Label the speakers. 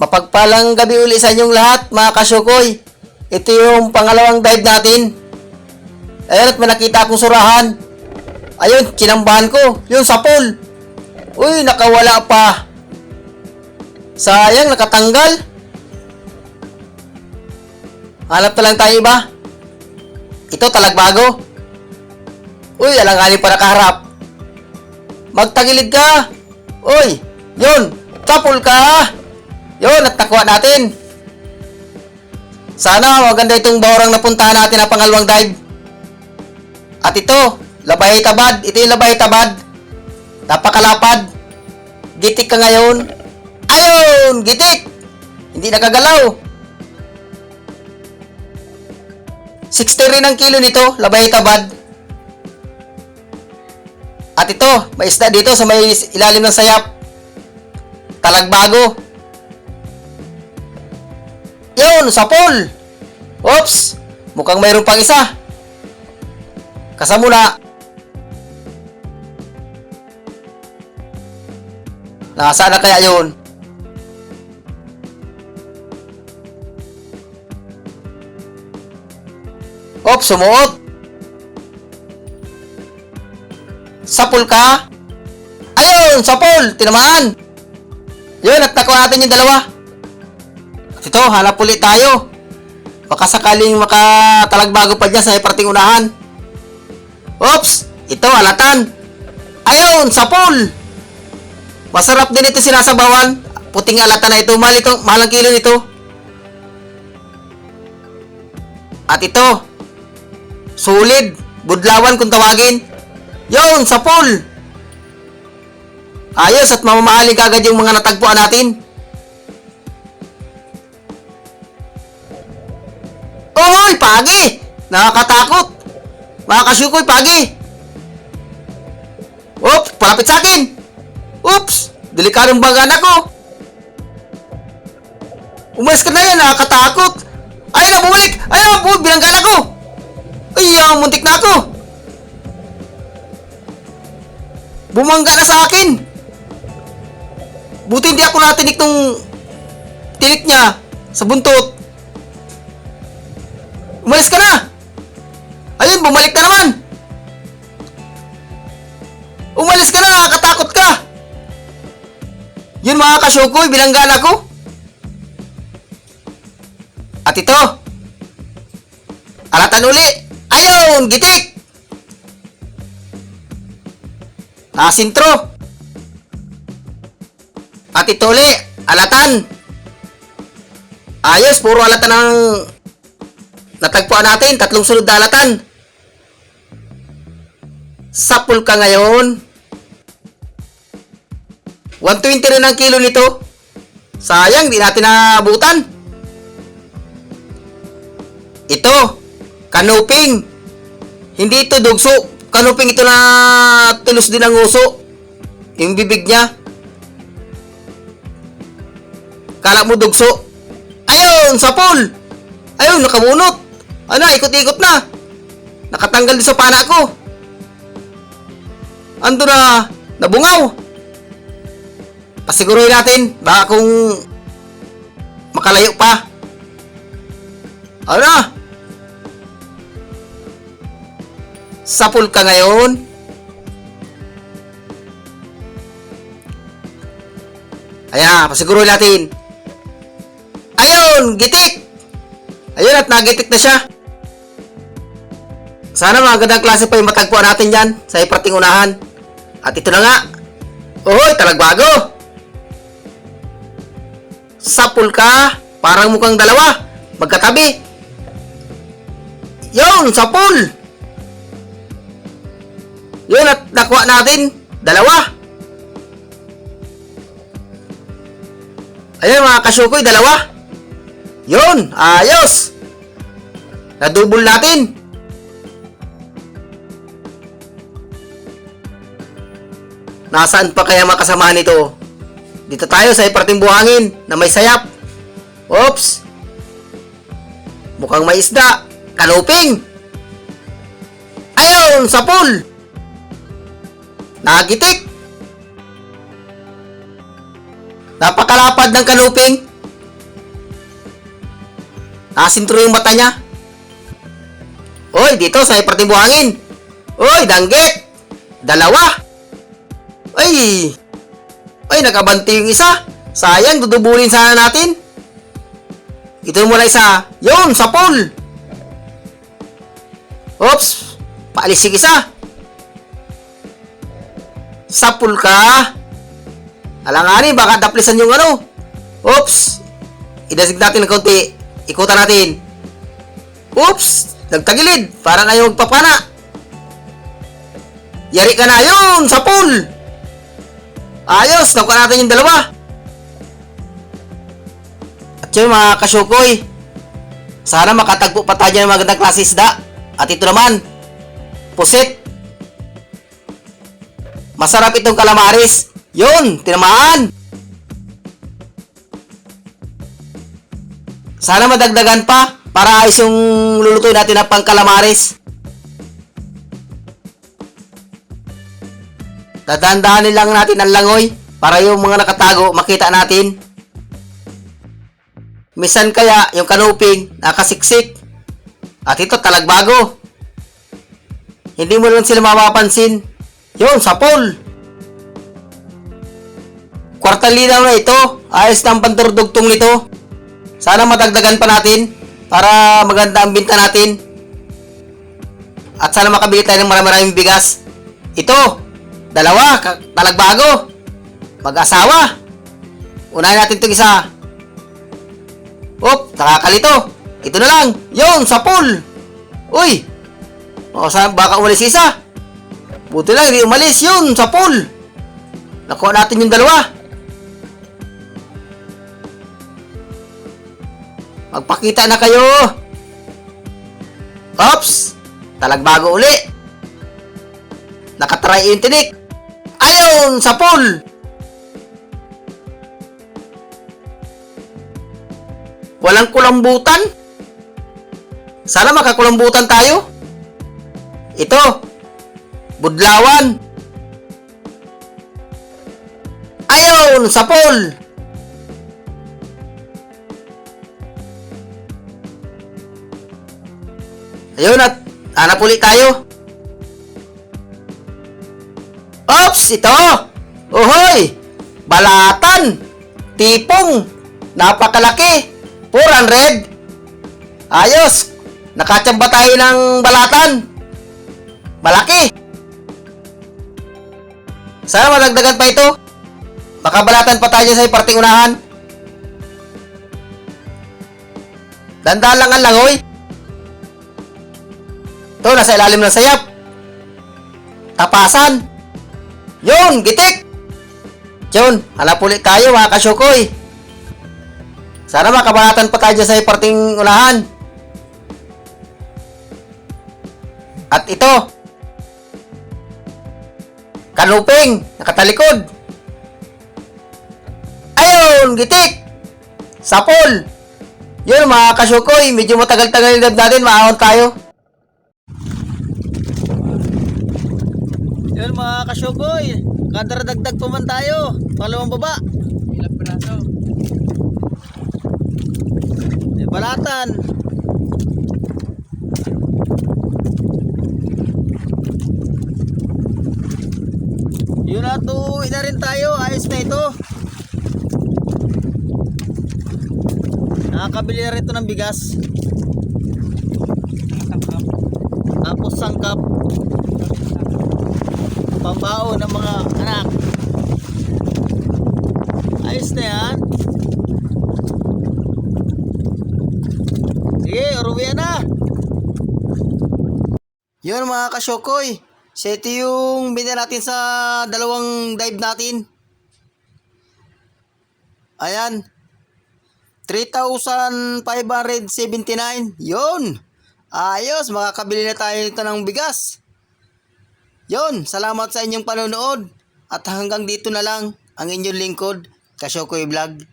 Speaker 1: Mapagpalang gabi uli sa inyong lahat, mga kasyukoy. Ito yung pangalawang dive natin. Ayun, at may nakita akong surahan. Ayun, kinambahan ko. Yung sapol. Uy, nakawala pa. Sayang, nakatanggal. Hanap na lang tayo iba. Ito, talagbago. Uy, alanganin pa nakaharap. Magtagilid ka. Uy, yun, kapul ka. Yun, at nakuha natin. Sana maganda itong bawrang napuntahan natin na pangalawang dive. At ito, labay tabad. Ito yung labay tabad. Napakalapad. Gitik ka ngayon. Ayun, gitik. Hindi nakagalaw. 60 rin ang kilo nito, labay tabad. At ito, may isda dito sa may ilalim ng sayap. Talagbago. Yun, sapol. Oops, mukhang mayroon pang isa. Kasamuna. Nasaan na kaya yun? Oops, sumuot. Sapol ka? Ayun, sapol! Tinamaan! Yun, at nakuha natin yung dalawa. Ito, hanap ulit tayo. Baka sakaling makatalagbago pa dyan sa parting unahan. Oops! Ito, alatan. Ayun, sapol! Masarap din ito sinasabawan. Puting alatan na ito. Mahal ito, mahal ang kilo nito. At ito, Solid. Budlawan kung tawagin. Yun, sa pool. Ayos at mamamahalin kagad yung mga natagpuan natin. Oy, pagi! Nakakatakot. Mga kasyukoy, pagi. Oops, palapit sa akin. Oops, delikadong bagan ako. Umalis ka na yan, nakakatakot. Ayun na, bumalik! Ayun na, bu- bilanggan ako! Ay, ah, muntik na ako! Bumangga na sa akin! Buti hindi ako natinik tong tinik niya sa buntot. Umalis ka na! Ayun, bumalik na naman! Umalis ka na, nakakatakot ka! Yun mga kasyukoy, bilanggan ako. At ito, alatan uli. Ayun, gitik! Nasintro. At ito uli, alatan. Ayos, puro alatan ang natagpuan natin. Tatlong sunod na alatan. Sapul ka ngayon. 120 rin ang kilo nito. Sayang, di natin naabutan. Ito, kanuping. Hindi ito dugso. Kanuping ito na tulos din ang uso. Yung bibig niya. Kala mo dugso. Ayun, sapol. Ayun, nakamunot. Ano, ikot-ikot na. Nakatanggal din sa pana ko. Ando na, nabungaw. Pasiguruhin natin, baka kung makalayo pa. Ano na? Sapul ka ngayon? Ayan, pasiguruhin natin. Ayun, gitik! Ayun, at nagitik na siya. Sana mga gandang klase pa yung matagpuan natin dyan sa iprating unahan. At ito na nga. Oy, talagbago! Sapul ka, parang mukhang dalawa. Magkatabi. Yun, sapul! Yun, at nakuha natin. Dalawa. Ayun mga kasyukoy, dalawa. Yun, ayos. Nadubol natin. Nasaan pa kaya makasama nito? Dito tayo sa iparting buhangin na may sayap. Oops! Mukhang may isda. Kanuping! Ayun, sa pool! Nagitik! Napakalapad ng kanuping. Nasintro yung mata niya. Oy, dito sa may parting buhangin. Oy, danggit. Dalawa. Ay. Ay, nakabanti yung isa. Sayang, dudubulin sana natin. Ito muna isa. Yun, sa pool. Oops. Paalis yung isa. Sa pool ka. Alanganin, baka daplisan yung ano. Oops. Idasig natin ng konti. Ikutan natin. Oops! Nagtagilid. Parang ayaw magpapana. Yari ka na yun sa pool. Ayos, nakuha natin yung dalawa. At yun mga kasyukoy, sana makatagpo pa tayo ng magandang klase isda. At ito naman, pusit. Masarap itong kalamaris. Yun, tinamaan. Sana madagdagan pa para ayos yung lulutuin natin na pang kalamaris. Dadandahanin lang natin ang langoy para yung mga nakatago makita natin. Misan kaya yung kanuping nakasiksik. At ito talagbago. Hindi mo lang sila mapapansin. Yun, sa pool. Kwartal linaw na ito. Ayos na ang panturdugtong nito. Sana madagdagan pa natin para maganda ang binta natin. At sana makabili tayo ng marami-maraming bigas. Ito, dalawa, talagbago. Mag-asawa. Unahin natin itong isa. Op, nakakalito. Ito na lang. Yun, sa pool. Uy. O, sa, baka umalis isa. Buti lang, hindi umalis. Yun, sa pool. Nakuha natin yung dalawa. Magpakita na kayo. Ops! Talagbago uli. Nakatry yung tinik. Ayun! Sa pool! Walang kulambutan? Sana makakulambutan tayo. Ito. Budlawan. Ayun! Sa pool! Ayun at hanap ulit tayo. Ops! Ito! Uhoy! Balatan! Tipong! Napakalaki! 400! Ayos! Nakachamba tayo ng balatan! Malaki! Sana madagdagan pa ito. Baka balatan pa tayo sa parting unahan. Dandaan lang ang langoy. Ito, nasa ilalim ng sayap. Tapasan. Yun, gitik. Yun, hanap ulit tayo mga kasyukoy. Sana makabalatan pa tayo sa parting unahan. At ito. Kanuping, nakatalikod. Ayun, gitik. Sapol. Yun mga kasyukoy, medyo matagal-tagal yung natin, maahon tayo. Yun mga kasyukoy, kadaragdag pa man tayo. Pangalawang baba.
Speaker 2: Ilang piraso?
Speaker 1: May balatan. Yun na to, ina rin tayo. Ayos na ito. Nakakabili na rin ito ng bigas. Pambao ng mga anak. Ayos na yan. Sige, uruwian na. Yun mga kasyokoy. Ito yung binili natin sa dalawang dive natin. Ayan. 3,579. Yun. Ayos, makakabili na tayo nito ng bigas. Yun, salamat sa inyong panonood. At hanggang dito na lang ang inyong lingkod, Kasyokoy Vlog.